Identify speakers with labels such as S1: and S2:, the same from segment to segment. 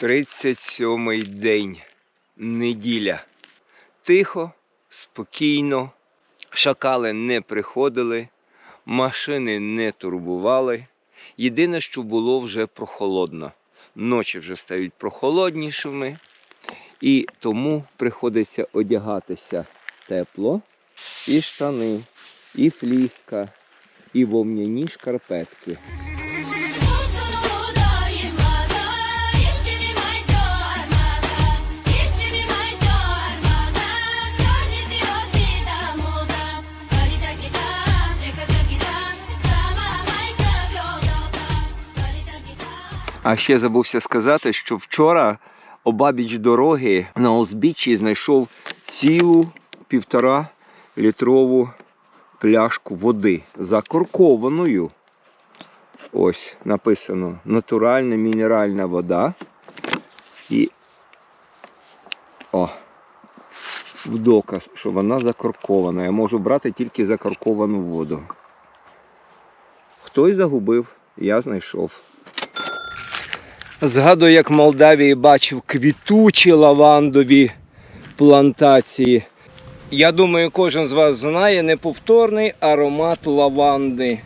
S1: 37-й день. Неділя. Тихо, спокійно. Шакали не приходили, машини не турбували. Єдине, що було вже прохолодно. Ночі вже стають прохолоднішими, і тому приходиться одягатися тепло, і штани, і фліска, і вовняні шкарпетки. А ще забувся сказати, що вчора обабіч дороги на узбіччі знайшов цілу півтора літрову пляшку води закоркованою. Ось написано натуральна мінеральна вода. І о, в доказ, що вона закоркована. Я можу брати тільки закорковану воду. Хтось загубив, я знайшов. Згадую, як в Молдавії бачив квітучі лавандові плантації. Я думаю, кожен з вас знає неповторний аромат лаванди.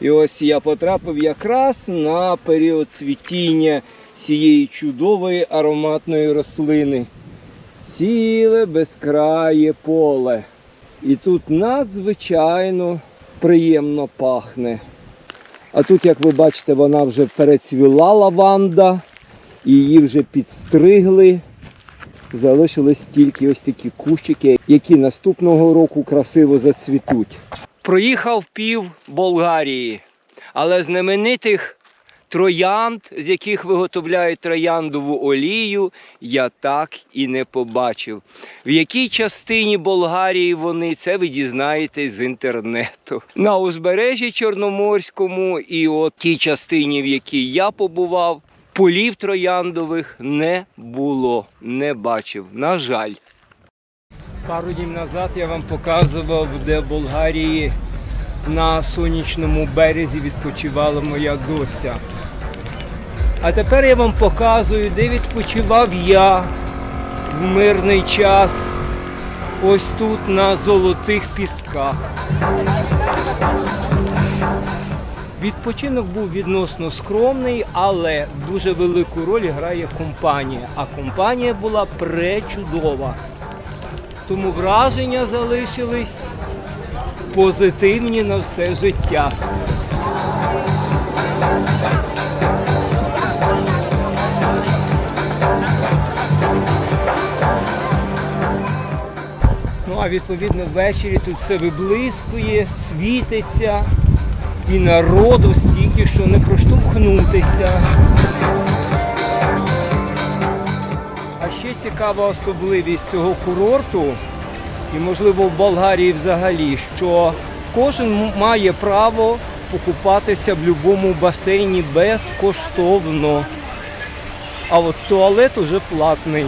S1: І ось я потрапив якраз на період цвітіння цієї чудової ароматної рослини. Ціле безкрає поле. І тут надзвичайно приємно пахне. А тут, як ви бачите, вона вже перецвіла лаванда, її вже підстригли. Залишились тільки ось такі кущики, які наступного року красиво зацвітуть. Проїхав пів Болгарії, але знаменитих троянд, з яких виготовляють трояндову олію, я так і не побачив. В якій частині Болгарії вони це ви дізнаєтесь з інтернету. На узбережжі Чорноморському і от тій частині, в якій я побував, полів трояндових не було, не бачив. На жаль. Пару днів назад я вам показував, де в Болгарії на сонячному березі відпочивала моя доця. А тепер я вам показую, де відпочивав я в мирний час. Ось тут на золотих пісках. Відпочинок був відносно скромний, але дуже велику роль грає компанія. А компанія була пречудова. Тому враження залишились позитивні на все життя. А відповідно ввечері тут все виблискує, світиться і народу стільки, що не проштовхнутися. А ще цікава особливість цього курорту, і можливо в Болгарії взагалі, що кожен має право покупатися в будь-якому басейні безкоштовно. А от туалет уже платний.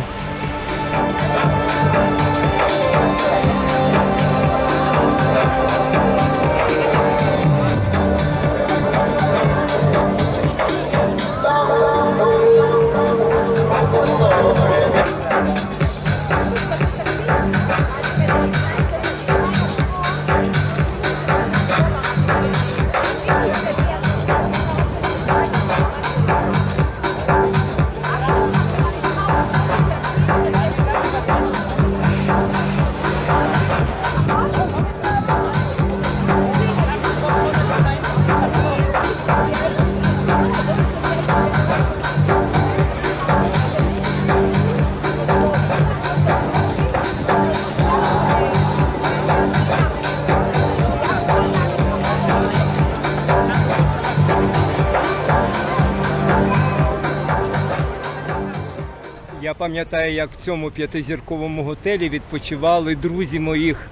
S1: Я пам'ятаю, як в цьому п'ятизірковому готелі відпочивали друзі моїх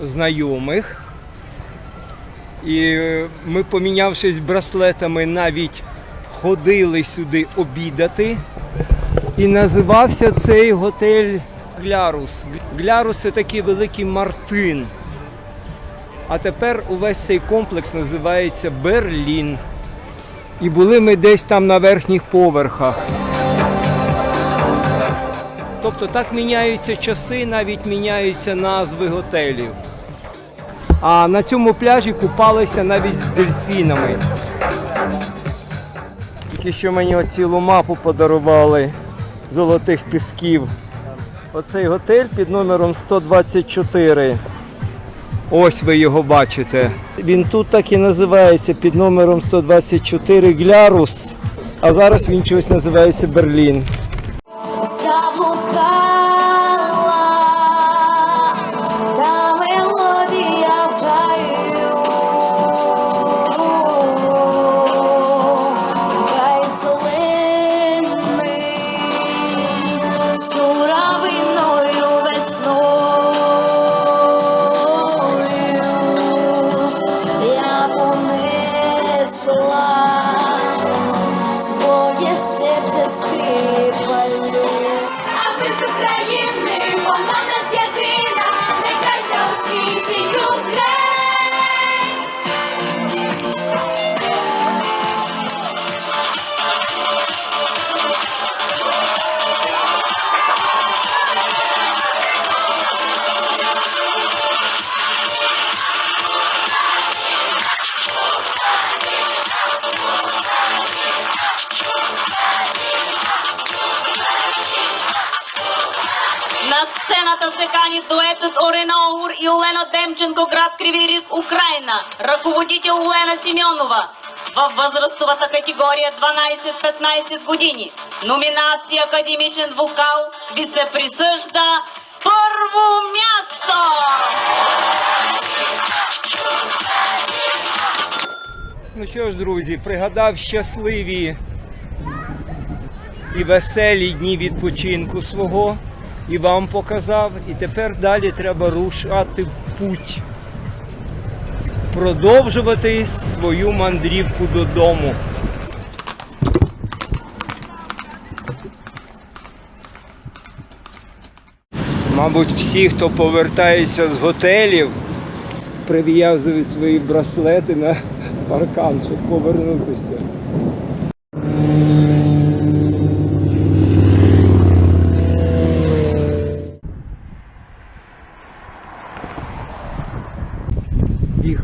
S1: знайомих. І ми, помінявшись браслетами, навіть ходили сюди обідати. І називався цей готель Глярус. Глярус це такий великий Мартин. А тепер увесь цей комплекс називається Берлін. І були ми десь там на верхніх поверхах. Тобто так міняються часи, навіть міняються назви готелів. А на цьому пляжі купалися навіть з дельфінами. Тільки що мені цілу мапу подарували золотих пісків. Оцей готель під номером 124. Ось ви його бачите. Він тут так і називається під номером 124 Глярус. А зараз він чогось називається Берлін.
S2: fly. Thank
S3: you. сцената се кани дуетът Орена Охур и Олена Демченко, град Криви Риг, Украина. Ръководител Олена Симеонова. В възрастовата категория 12-15 години. Номинация Академичен вокал ви се присъжда първо място!
S1: Ну що ж, друзі, пригадав щасливі і веселі дні відпочинку свого і вам показав. І тепер далі треба рушати в путь, продовжувати свою мандрівку додому. Мабуть, всі, хто повертається з готелів, прив'язують свої браслети на паркан, щоб повернутися.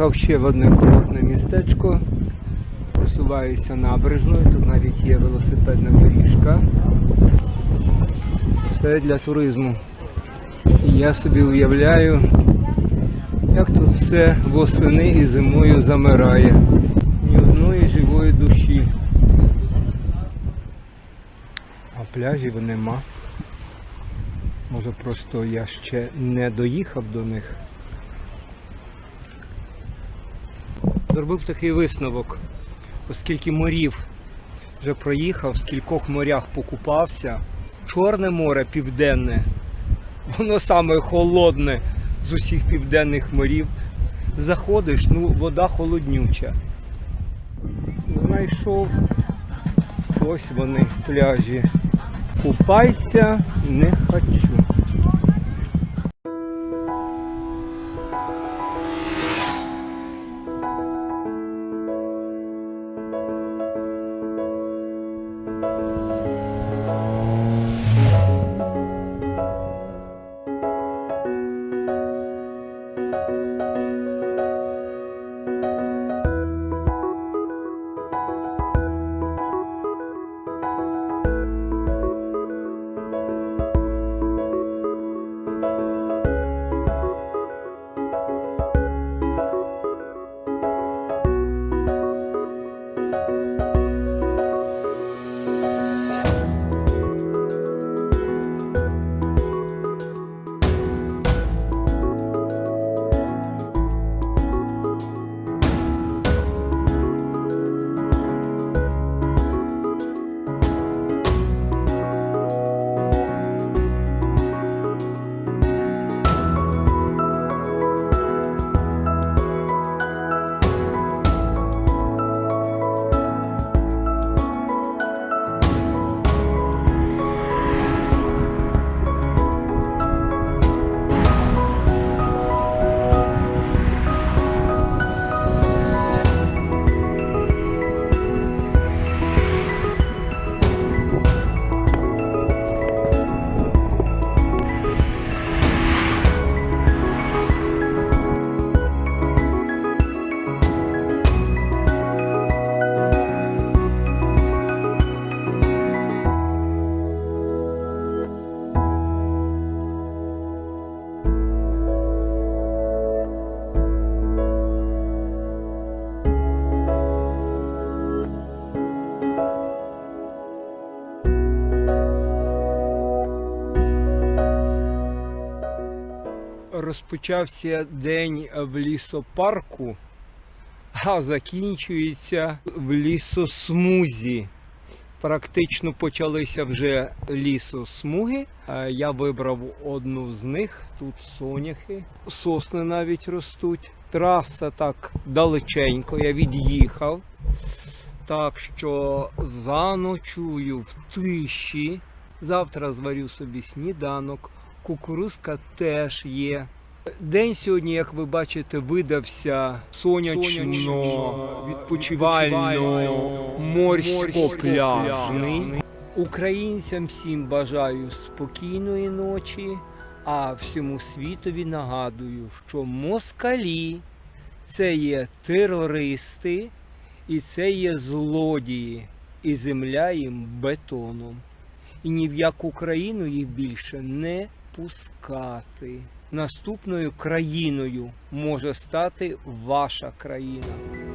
S1: Їхав ще в одне курортне містечко, посуваюся набережною, тут навіть є велосипедна доріжка. Все для туризму. І я собі уявляю, як тут все восени і зимою замирає. Ні одної живої душі. А пляжів нема. Може просто я ще не доїхав до них. Зробив такий висновок, оскільки морів вже проїхав, в скількох морях покупався. Чорне море південне, воно саме холодне з усіх південних морів. Заходиш, ну вода холоднюча. Знайшов ось вони пляжі. Купайся, не хочу. Розпочався день в лісопарку, а закінчується в лісосмузі. Практично почалися вже лісосмуги. Я вибрав одну з них. Тут соняхи, сосни навіть ростуть. Траса так далеченько, я від'їхав. Так що заночую в тиші. Завтра зварю собі сніданок. Кукурузка теж є. День сьогодні, як ви бачите, видався сонячно, відпочивально, морсько-пляжний. Українцям всім бажаю спокійної ночі, а всьому світові нагадую, що москалі це є терористи і це є злодії, і земля їм бетоном. І ні в яку країну їх більше не пускати. Наступною країною може стати ваша країна.